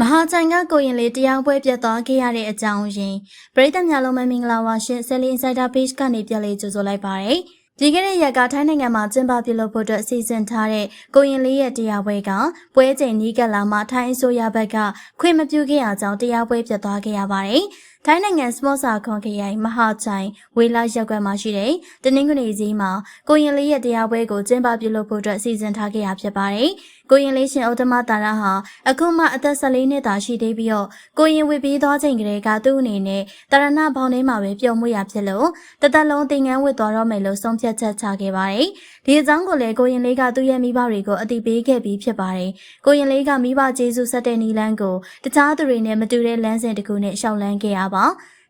မဟာချိုင်ကကိုရင်လေးတရားပွဲပြတ်သွားခဲ့ရတဲ့အကြောင်းရင်းပရိသတ်များလုံးမမင်္ဂလာပါရှင်ဆယ်လီအင်ဆိုင်တာပေ့ချ်ကနေပြန်လေးကြိုဆိုလိုက်ပါရစေ။ ဒီကနေ့ရက်ကထိုင်းနိုင်ငံမှာကျင်းပပြုလုပ်ဖို့အတွက်စီစဉ်ထားတဲ့ကိုရင်လေးရဲ့တရားပွဲကပွဲချိန်နီးကပ်လာမှထိုင်းအစိုးရဘက်ကခွင့်မပြုခဲ့ရကြောင်းတရားပွဲပြတ်သွားခဲ့ရပါတယ်။ထိုင်းနိုင်ငံစမော့ဆာခွန်ခရိုင်မဟာချိုင်ဝေလာရက်ကွက်မှာရှိတဲ့တနင်္ဂနွေကြီးမှာကိုရင်လေးရဲ့တရားပွဲကိုကျင်းပပြုလုပ်ဖို့အတွက်စီစဉ်ထားခဲ့ရဖြစ်ပါတယ်။ကိုရင်လေးရှင်ဥတ္တမတာရဟာအခုမှအသက်14နှစ်သာရှိသေးပြီးတော့ကိုရင်ဝေပြီးသွားချိန်ကလေးကသူ့အနေနဲ့တရဏဘောင်ထဲမှာပဲပျော်မွေ့ရဖြစ်လို့တသက်လုံးသင်ငန်းဝတ်သွားတော့မယ်လို့ဆုံးဖြတ်ချက်ချခဲ့ပါတယ်။ဒီအကြောင်းကိုလည်းကိုရင်လေးကသူ့ရဲ့မိဘတွေကိုအတိပေးခဲ့ပြီးဖြစ်ပါတယ်။ကိုရင်လေးကမိဘကျေးဇူးဆက်တဲ့နီလန်းကိုတခြားသူတွေနဲ့မတူတဲ့လမ်းစဉ်တစ်ခုနဲ့ရှောက်လန်းခဲ့ရပါ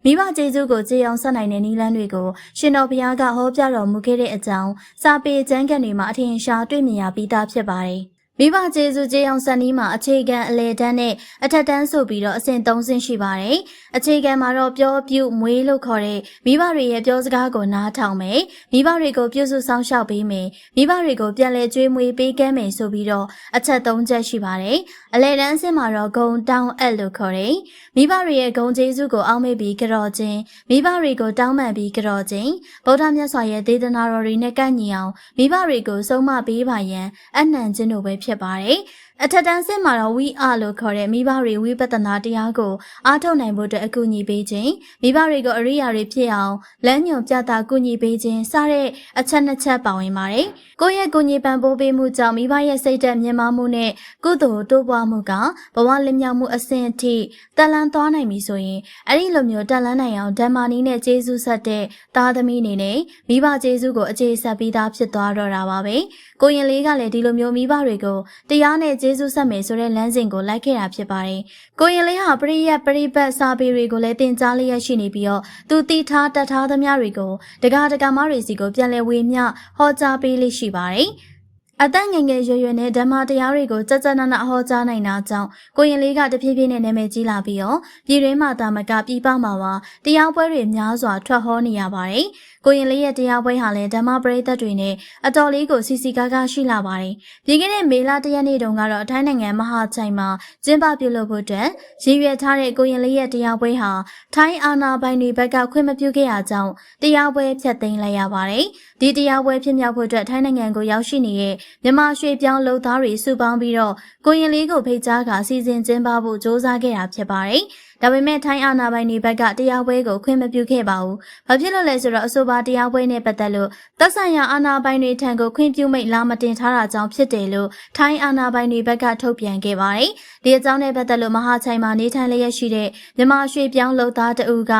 မိဘကျေးဇူးကိုကြည်အောင်ဆက်နိုင်တဲ့နီလန်းတွေကိုရှင်တော်ဘုရားကဟောပြတော်မူခဲ့တဲ့အကြောင်းစာပေကျမ်းဂန်တွေမှာအထင်ရှားတွေ့မြင်ရပြီးသားဖြစ်ပါတယ်။ မိဘကျေးဇူးကျေးအောင်စံနီးမှာအခြေခံအလေတန်းနဲ့အထက်တန်းဆိုပြီးတော့အဆင့်၃ဆင့်ရှိပါတယ်။အခြေခံမှာတော့ပြောပြုမွေးလို့ခေါ်တဲ့မိဘတွေရဲ့ပြောစကားကိုနားထောင်မယ်။မိဘတွေကိုပြုစုဆောင်ရှောက်ပေးမယ်။မိဘတွေကိုပြန်လဲကျွေးမွေးပေးကမ်းမယ်ဆိုပြီးတော့အချက်၃ချက်ရှိပါတယ်။အလေတန်းအဆင့်မှာတော့ဂုံတောင်းအပ်လို့ခေါ်တယ်။မိဘတွေရဲ့ဂုံကျေးဇူးကိုအောက်မေ့ပြီးကြော်ခြင်းမိဘတွေကိုတောင်းပန်ပြီးကြော်ခြင်းဗုဒ္ဓမြတ်စွာရဲ့ဒေသနာတော်တွေနဲ့ကန့်ညီအောင်မိဘတွေကိုဆုံးမပေးပါရန်အနှံခြင်းတို့ပဲဖြစ်ပါတယ်။အထက်တန်းစစ်မှာတော့ဝီအာလို့ခေါ်တဲ့မိဘတွေဝိပဿနာတရားကိုအားထုတ်နိုင်ဖို့အတွက်အကူအညီပေးခြင်းမိဘတွေကိုအရိယာတွေဖြစ်အောင်လမ်းညွန်ပြတာကူညီပေးခြင်းစတဲ့အချက်နှစ်ချက်ပါဝင်ပါတယ်။ကိုယ့်ရဲ့ကူညီပံ့ပိုးပေးမှုကြောင့်မိဘရဲ့စိတ်ဓာတ်မြင့်မားမှုနဲ့ကုသိုလ်တိုးပွားမှုကဘဝလင်မြောက်မှုအဆင့်အထိတက်လန်းသွားနိုင်ပြီဆိုရင်အဲ့ဒီလိုမျိုးတက်လန်းနိုင်အောင်ဓမ္မနီးနဲ့ကျေးဇူးဆက်တဲ့သားသမီးအနေနဲ့မိဘကျေးဇူးကိုအခြေဆက်ပြီးသားဖြစ်သွားတော့တာပါပဲ။ကိုရင်လေးကလည်းဒီလိုမျိုးမိဘတွေကိုတရားနဲ့ကျေးဇူးဆက်မယ်ဆိုတဲ့လမ်းစဉ်ကိုလိုက်ခဲ့တာဖြစ်ပါတယ်။ကိုရင်လေးဟာပရိယတ်ပရိပတ်စာပေတွေကိုလည်းသင်ကြားလျက်ရှိနေပြီးတော့သူတည်ထားတတ်ထားသမျှတွေကိုတကားတကာမတွေစီကိုပြန်လည်ဝေမျှဟောကြားပေးလိရှိပါတယ်။ အသက်ငယ်ငယ်ရွယ်ရွယ်နဲ့ဓမ္မတရားတွေကိုကြကြနနဟောကြားနိုင်တာကြောင့်ကိုရင်လေးကတဖြည်းဖြည်းနဲ့နာမည်ကြီးလာပြီးတော့ပြည်တွင်းမှာတာမကပြည်ပမှာပါတရားပွဲတွေများစွာထွက်ဟောနေရပါတယ်။ကိုရင်လေးရဲ့တရားပွဲဟာလည်းဓမ္မပရိသတ်တွေနဲ့အတော်လေးကိုစီစီကားကားရှိလာပါတယ်။ပြည်ခဲ့တဲ့မေလတရက်နေ့တုန်းကတော့ထိုင်းနိုင်ငံမဟာချိုင်မှာကျင်းပပြုလုပ်ဖို့အတွက်ရည်ရွယ်ထားတဲ့ကိုရင်လေးရဲ့တရားပွဲဟာထိုင်းအာဏာပိုင်တွေဘက်ကခွင့်မပြုခဲ့ရကြောင်းတရားပွဲဖျက်သိမ်းလိုက်ရပါတယ်။ဒီတရားပွဲဖြစ်မြောက်ဖို့အတွက်ထိုင်းနိုင်ငံကိုရောက်ရှိနေတဲ့မြန်မာရွှေပြောင်းလုပ်သားတွေစုပေါင်းပြီးတော့ကိုရင်လေးကိုဖိတ်ကြားကစီစဉ်ကျင်းပဖို့စ조사ခဲ့တာဖြစ်ပါတယ်။ဒါပေမဲ့ထိုင်းအာဏာပိုင်တွေဘက်ကတရားပွဲကိုခွင့်မပြုခဲ့ပါဘူး။ဘာဖြစ်လို့လဲဆိုတော့အဆိုပါတရားပွဲနဲ့ပတ်သက်လို့သက်ဆိုင်ရာအာဏာပိုင်တွေထံကိုခွင့်ပြုမိတ်လာမတင်ထားတာကြောင့်ဖြစ်တယ်လို့ထိုင်းအာဏာပိုင်တွေဘက်ကထုတ်ပြန်ခဲ့ပါတယ်။ဒီအကြောင်းနဲ့ပတ်သက်လို့မဟာချိုင်မှာနေထိုင်လျက်ရှိတဲ့မြန်မာရွှေပြောင်းလုပ်သားတဦးက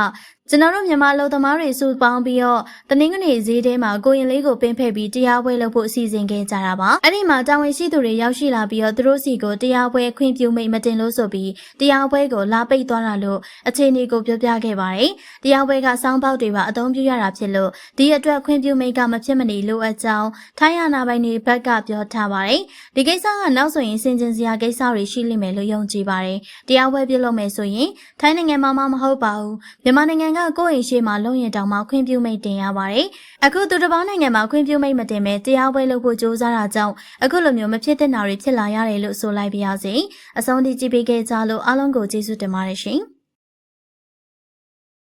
ကျွန်တော်တို့မြန်မာလူသမားတွေစုပေါင်းပြီးတော့တနင်္ဂနွေဈေးထဲမှာကိုရင်လေးကိုပင်းဖက်ပြီးတရားပွဲလုပ်ဖို့အစီအစဉ်ခဲ့ကြတာပါအဲ့ဒီမှာတာဝန်ရှိသူတွေရောက်ရှိလာပြီးတော့သူတို့စီကိုတရားပွဲခွင့်ပြုမိတ်မတင်လို့ဆိုပြီးတရားပွဲကိုလာပိတ်သွားတာလို့အခြေအနေကိုပြောပြခဲ့ပါတယ်တရားပွဲကစောင်းပေါက်တွေပါအသုံးပြုရတာဖြစ်လို့ဒီအတွက်ခွင့်ပြုမိတ်ကမဖြစ်မနေလိုအပ်ကြောင်းထိုင်းရနာပိုင်တွေဘက်ကပြောထားပါတယ်ဒီကိစ္စကနောက်ဆိုရင်စင်ကျင်စရာကိစ္စတွေရှိလိမ့်မယ်လို့ယုံကြည်ပါတယ်တရားပွဲပြုလုပ်မယ်ဆိုရင်ထိုင်းနိုင်ငံမှာမမဟုတ်ပါဘူးမြန်မာနိုင်ငံကကိုယ့်အိမ်ရှိမှလုံရင်တောင်မှခွင့်ပြုမိတ်တင်ရပါတယ်။အခုသူတစ်ပေါင်းနိုင်ငံမှာခွင့်ပြုမိတ်မတင်မဲ့တရားပွဲလုပ်ဖို့ကြိုးစားတာကြောင့်အခုလိုမျိုးမဖြစ်တဲ့နာတွေဖြစ်လာရတယ်လို့ဆိုလိုက်ပါရစေ။အဆုံးထိကြည့်ပေးခဲ့ကြလို့အားလုံးကိုကျေးဇူးတင်ပါတယ်ရှင်။